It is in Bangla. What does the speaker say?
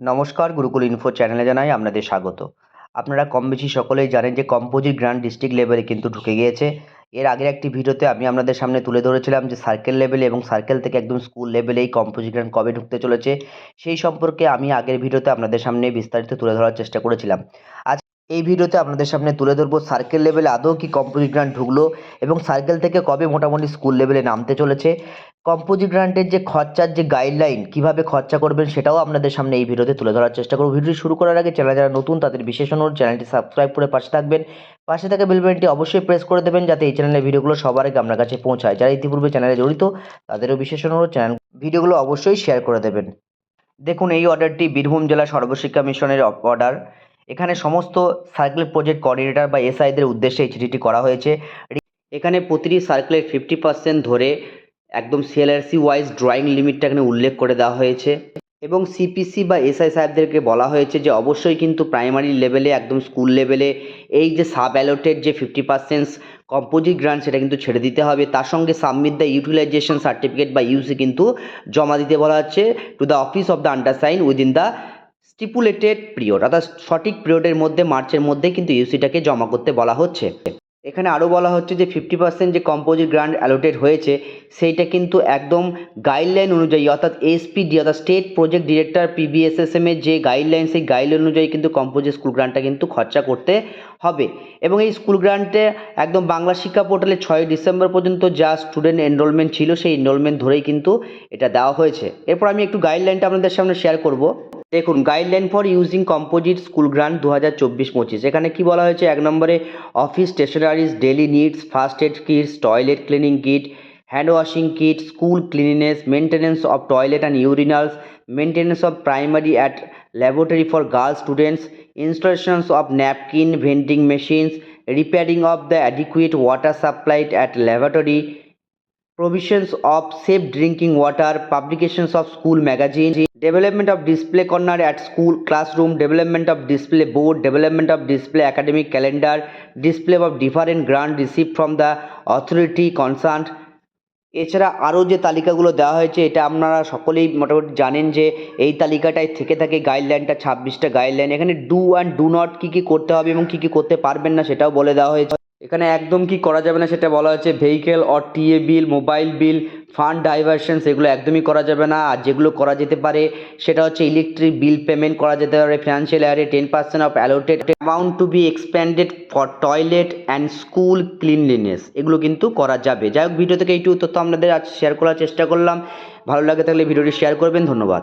নমস্কার, গুরুকুল ইনফো চ্যানেলে জানাই আপনাদের স্বাগত। আপনারা কম বেশি সকলেই জানেন যে কম্পোজিট গ্রান্ড ডিস্ট্রিক্ট লেভেলে কিন্তু ঢুকে গিয়েছে। এর আগের একটি ভিডিওতে আমি আপনাদের সামনে তুলে ধরেছিলাম যে সার্কেল লেভেলে এবং সার্কেল থেকে একদম স্কুল লেভেলে এই কম্পোজিট গ্রান্ড কবে ঢুকতে চলেছে, সেই সম্পর্কে আমি আগের ভিডিওতে আপনাদের সামনে বিস্তারিত তুলে ধরার চেষ্টা করেছিলাম। আজ এই ভিডিওতে আপনাদের সামনে তুলে ধরবো সার্কেল লেভেলে আদৌ কি কম্পোজিট গ্রান্ট ঢুকলো এবং সার্কেল থেকে কবে মোটামুটি স্কুল লেভেলে নামতে চলেছে। কম্পোজিট গ্রান্টের যে খরচার যে গাইডলাইন কীভাবে খরচা করবেন সেটাও আপনাদের সামনে এই ভিডিওতে তুলে ধরার চেষ্টা করব। ভিডিওটি শুরু করার আগে চ্যানেল যারা নতুন, তাদের বিশেষ অনুরোধ, চ্যানেলটি সাবস্ক্রাইব করে পাশে থাকবেন। পাশে থাকা বেল বাটনটি অবশ্যই প্রেস করে দেবেন যাতে এই চ্যানেলের ভিডিওগুলো সবার আগে আপনার কাছে পৌঁছায়। যারা ইতিপূর্বে চ্যানেলে জড়িত, তাদেরও বিশেষ অনুরোধ চ্যানেল ভিডিওগুলো অবশ্যই শেয়ার করে দেবেন। দেখুন, এই অর্ডারটি বীরভূম জেলা সর্বশিক্ষা মিশনের অর্ডার এখানে সমস্ত সার্কেল প্রজেক্ট কোঅর্ডিনেটর বা এসআইদের উদ্দেশ্যে এই চিঠিটি করা হয়েছে। এখানে প্রতিটি সার্কেলের ফিফটি পার্সেন্ট ধরে একদম সিএলআরসি ওয়াইজ ড্রয়িং লিমিটটা এখানে উল্লেখ করে দেওয়া হয়েছে। এবং সিপিসি বা এসআই সাহেবদেরকে বলা হয়েছে যে অবশ্যই কিন্তু প্রাইমারি লেভেলে একদম স্কুল লেভেলে এই যে সাব অ্যালোটেড যে ফিফটি পার্সেন্ট কম্পোজিট গ্রান্ট সেটা কিন্তু ছেড়ে দিতে হবে। তার সঙ্গে সাবমিট দ্য ইউটিলাইজেশন সার্টিফিকেট বা ইউসি কিন্তু জমা দিতে বলা হচ্ছে to the office of the undersigned within the stipulated period অর্থাৎ সঠিক পিরিয়ডের মধ্যে মার্চের মধ্যে কিন্তু ইউসিটাকে জমা করতে বলা হচ্ছে। এখানে আরও বলা হচ্ছে যে ফিফটি পার্সেন্ট যে কম্পোজিট গ্রান্ট অ্যালোটেড হয়েছে, সেইটা কিন্তু একদম গাইডলাইন অনুযায়ী, অর্থাৎ এসপিডি অর্থাৎ স্টেট প্রজেক্ট ডিরেক্টর পিবিএসএসএম এর যে গাইডলাইন সেই গাইডলাইন অনুযায়ী কিন্তু কম্পোজিট স্কুল গ্রান্টটা কিন্তু খরচা করতে হবে। এবং এই স্কুল গ্রান্টে একদম বাংলা শিক্ষা পোর্টালে ছয় ডিসেম্বর পর্যন্ত যা স্টুডেন্ট এনরোলমেন্ট ছিল, সেই এনরোলমেন্ট ধরেই কিন্তু এটা দেওয়া হয়েছে। এরপর আমি একটু গাইডলাইনটা আপনাদের সামনে শেয়ার করব। দেখুন guideline for using composite school grant দু হাজার চব্বিশ পঁচিশ। এখানে কী বলা হয়েছে? এক নম্বরে office stationeries daily needs first aid kits toilet cleaning kit hand washing kit school cleanliness maintenance of toilet and urinals maintenance of primary at laboratory for girls students installations of napkin, vending machines, repairing of the adequate water supply at lavatory provisions of safe drinking water publications of school magazine development of display corner at school classroom development of display board development of display academic calendar display of different grant receive from the authority concern এছাড়া আরও যে তালিকাগুলো দেওয়া হয়েছে, এটা আপনারা সকলেই মোটামুটি জানেন যে এই তালিকাটায় থেকে থাকে গাইডলাইনটা ছাব্বিশটা গাইডলাইন এখানে ডু অ্যান্ড ডু নট কী কী করতে হবে এবং কী কী করতে পারবেন না সেটাও বলে দেওয়া হয়েছে। এখানে একদম কি করা যাবে না সেটা বলা হয়েছে vehicle or TA bill mobile bill fund diversion সেগুলো একদমই করা যাবে না। আর যেগুলো করা যেতে পারে, সেটা হচ্ছে ইলেকট্রিক বিল পেমেন্ট করা যেতে পারে ফিনান্সিয়াল ইয়ারে ten percent of allotted amount to be expended for toilet and school cleanliness এগুলো কিন্তু করা যাবে। যাই হোক ভিডিও থেকে এইটুকু তথ্য আপনাদের আজ শেয়ার করার চেষ্টা করলাম। ভালো লাগে থাকলে ভিডিওটি শেয়ার করবেন। ধন্যবাদ।